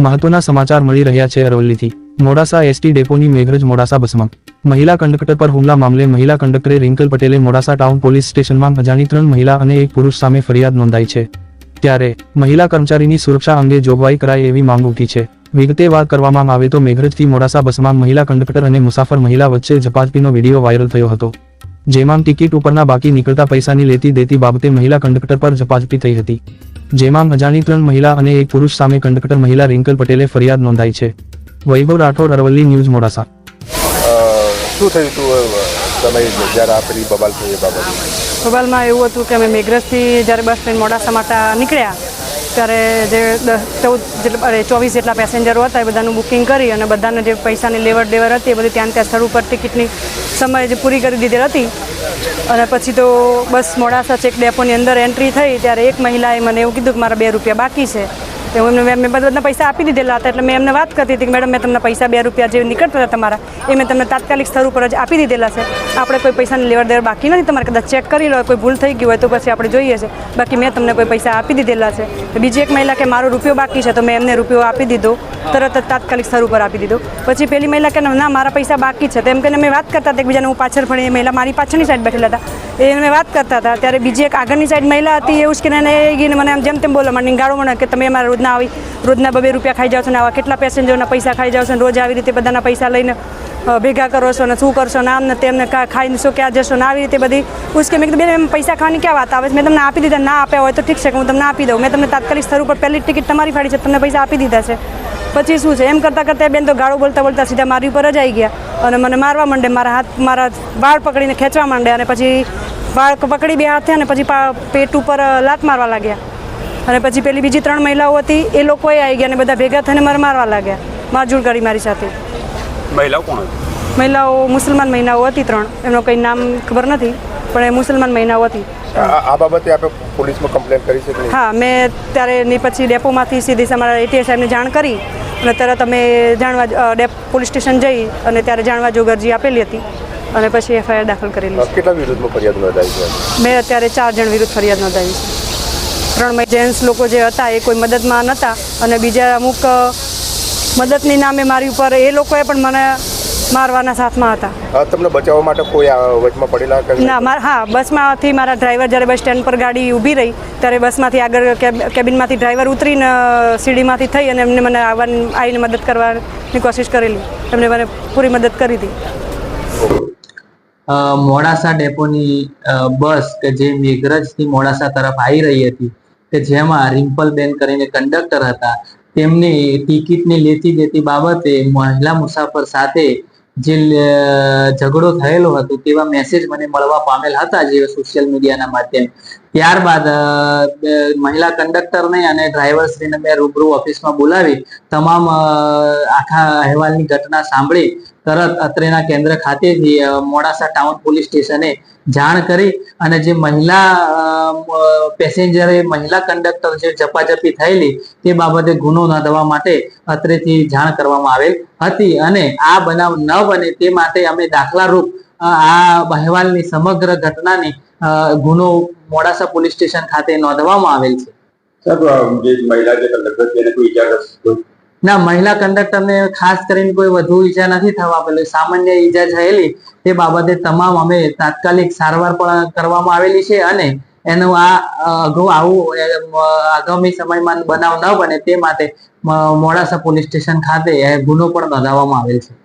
મહત્વના સમાચાર મળી રહ્યા છે અરવલ્લીથી. મોડાસા એસટી ડેપોની મેઘરજ મોડાસા બસમાં. મહિલા કંડક્ટર પર હુમલા મામલે મહિલા કંડક્ટરે રિંકલ પટેલે મોડાસા ટાઉન પોલીસ સ્ટેશનમાં અજાણી ત્રણ મહિલા અને એક પુરુષ સામે ફરિયાદ નોંધાઈ છે. ત્યારે, મહિલા કર્મચારીની સુરક્ષા અંગે જોગવાઈ કરાય એવી માંગ ઉઠી છે. વિગતે વાત કરવામાં આવે તો મેઘરજથી મોડાસા બસમાં મહિલા કંડક્ટર અને મુસાફર મહિલા વચ્ચે ઝપાઝપીનો વીડિયો વાયરલ થયો હતો. જેમાં ટિકિટ ઉપરના બાકી નીકળતા પૈસાની લેતી દેતી બાબતે મહિલા કંડક્ટર પર ઝપાઝપી થઈ હતી. જેમાં અજાણી ત્રણ મહિલા અને એક પુરુષ સામે કંડક્ટર મહિલા રિંકલ પટેલે ફરિયાદ નોંધાઈ છે. વૈભવ રાઠોડ અરવલ્લી ન્યૂઝ મોડાસા. શું થયું હતું તમે જ્યારે આ પેલી બબાલ થઈ એ બાબતે? મોબાઈલમાં એવું હતું કે અમે મેઘરજથી જ્યારે બસ ટ્રેન મોડાસા માટે નીકળ્યા ત્યારે જે ચૌદ જેટલા, અરે ચોવીસ જેટલા પેસેન્જરો હતા, એ બધાનું બુકિંગ કરી અને બધાને જે પૈસાની લેવડ દેવડ હતી, એ બધી ત્યાં ત્યાં સ્થળ ઉપર ટિકિટની સમય જે પૂરી કરી દીધેલ હતી. અને પછી તો બસ મોડાસા ચેક ડેપોની અંદર એન્ટ્રી થઈ, ત્યારે એક મહિલાએ મને એવું કીધું કે મારા બે રૂપિયા બાકી છે. તો એમને મેં બધા પૈસા આપી દીધેલા હતા, એટલે મેં એમને વાત કરતી હતી કે મેડમ, મેં તમને પૈસા બે રૂપિયા જે નીકળતા હતા તમારા. એ મેં તમને તાત્કાલિક સ્તર ઉપર જ આપી દીધેલા છે. આપણે કોઈ પૈસાની લેવડ દેવડ બાકી નથી, તમારે કદાચ ચેક કરી લો, કોઈ ભૂલ થઈ ગઈ હોય તો પછી આપણે જોઈએ છે. બાકી મેં તમને કોઈ પૈસા આપી દીધેલા છે. બીજી એક મહિલા કે મારો રૂપિયો બાકી છે તો મેં એમને રૂપિયો આપી દીધો. તરત જ તાત્કાલિક સ્તર ઉપર આપી દીધો. પછી પેલી મહિલા કે ના, મારા પૈસા બાકી છે. તેમ કરીને મેં વાત કરતા હતા એકબીજાને, હું પાછળ ફરી એ મહિલા મારી પાછળની સાઈડ બેઠેલા હતા. એ મેં વાત કરતા હતા. ત્યારે બીજી એક આગળની સાઈડ મહિલા હતી, એવું જ કે એને મને આમ જેમ તેમ બોલો મને ગાળો મને કે તમે રોજના આવી. રોજના બબે રૂપિયા ખાઈ જાઓ છો ને આવા કેટલા પેસેન્જરના પૈસા ખાઈ જાઓ છો ને રોજ આવી રીતે બધાના પૈસા લઈને ભેગા કરો છો ને શું કરશો ને આમ ને તેમને ખાઈને શું ક્યાં જશો ને આવી રીતે બધી ઉશ્કે મેં કીધું, બેન પૈસા ખાવાની ક્યાં વાત આવે છે? મેં તમને આપી દીધા ના આપ્યા હોય તો ઠીક છે હું તમને આપી દઉં. મેં તમને તાત્કાલિક સ્થળ ઉપર પહેલી ટિકિટ તમારી ફાડી છે, તમને પૈસા આપી દીધા છે. પછી શું છે? એમ કરતાં કરતાં બેન તો ગાળો બોલતા બોલતા સીધા મારી ઉપર જ આવી ગયા અને મને મારવા માંડે, મારા હાથ, મારા વાળ પકડીને ખેંચવા માંડે અને પછી વાળ પકડી બે હાથે અને પછી પેટ ઉપર લાત મારવા લાગ્યા. અને પછી પેલી બીજી ત્રણ મહિલાઓ હતી એ લોકોએ આવી ગયા અને બધા ભેગા થઈને મારે મારવા લાગ્યા. મારઝૂડ કરી મારી સાથે. મહિલાઓ કોણ હતી? મહિલાઓ મુસલમાન મહિલાઓ હતી ત્રણ. એમનો કંઈ નામ ખબર નથી પણ એ મુસલમાન મહિલાઓ હતી. આ બાબતે આપણે પોલીસમાં કમ્પ્લેન કરી છે હા મેં ત્યારે ની પછી ડેપોમાંથી સીધી અમારા એટીએસ સાહેબને જાણ કરી અને તરત અમે જાણવા ડેપ પોલીસ સ્ટેશન જઈ અને ત્યારે જાણવા જોગ અરજી આપેલી હતી અને પછી એફઆઈઆર દાખલ કરેલી કેટલા વિરુદ્ધમાં ફરિયાદ નોંધાઈ છે? મેં અત્યારે ચાર જણ વિરુદ્ધ ફરિયાદ નોંધાવી છે. ત્રણ જેન્ટ્સ લોકો જે હતા એ કોઈ મદદમાં નહોતા અને બીજા અમુક મદદની નામે મારી ઉપર એ લોકોએ પણ મને મારવાના સાથમાં હતા. તમને બચાવવા માટે કોઈ વચમાં પડેલા ના મારા હા બસમાંથી મારા ડ્રાઈવર જ્યારે બસ સ્ટેન્ડ પર ગાડી ઊભી રહી ત્યારે બસમાંથી આગળ કેબિનમાંથી ડ્રાઈવર ઉતરીને સીડીમાંથી થઈ અને એમને મને આવવાની આવીને મદદ કરવાની કોશિશ કરેલી. એમને મને પૂરી મદદ કરી હતી મોડાસા ડેપોની બસ કે જે મેઘરજથી મોડાસા તરફ આવી રહી હતી કે જેમાં રિમ્પલબેન કરીને કંડક્ટર હતા, તેમની ટિકિટની લેતી દેતી બાબતે મહિલા મુસાફર સાથે જે ઝઘડો થયેલો હતો તેવા મેસેજ મને મળવા પામેલ હતા જે સોશિયલ મીડિયાના માધ્યમ ત્યારબાદ મહિલા કંડક્ટરને અને ડ્રાઈવરશ્રીને મેં રૂબરૂ ઓફિસમાં બોલાવી. તમામ આખા અહેવાલની ઘટના સાંભળી, તરત અત્રેના કેન્દ્ર ખાતેથી મોડાસા ટાઉન પોલીસ સ્ટેશને જાણ કરી અને જે મહિલા પેસેન્જરે મહિલા કંડક્ટર જે ઝપાઝપી થયેલી, તે બાબતે ગુનો નોંધવા માટે અત્રેથી જાણ કરવામાં આવેલ હતી અને આ બનાવ ન બને તે માટે અમે દાખલારૂપ આ અહેવાલની સમગ્ર ઘટનાની ગુનો મોડાસા પોલીસ સ્ટેશન ખાતે નોંધવામાં આવેલ છે. ના મહિલા કંડક્ટરને ખાસ કરીને કોઈ વધુ ઈજા નથી થવા પેલી સામાન્ય ઈજા થયેલી તે બાબતે તમામ અમે તાત્કાલિક સારવાર પણ કરવામાં આવેલી છે અને એનું આ અગાઉ આવું આગામી સમયમાં બનાવ ન બને તે માટે મોડાસા પોલીસ સ્ટેશન ખાતે ગુનો પણ નોંધાવવામાં આવેલ છે.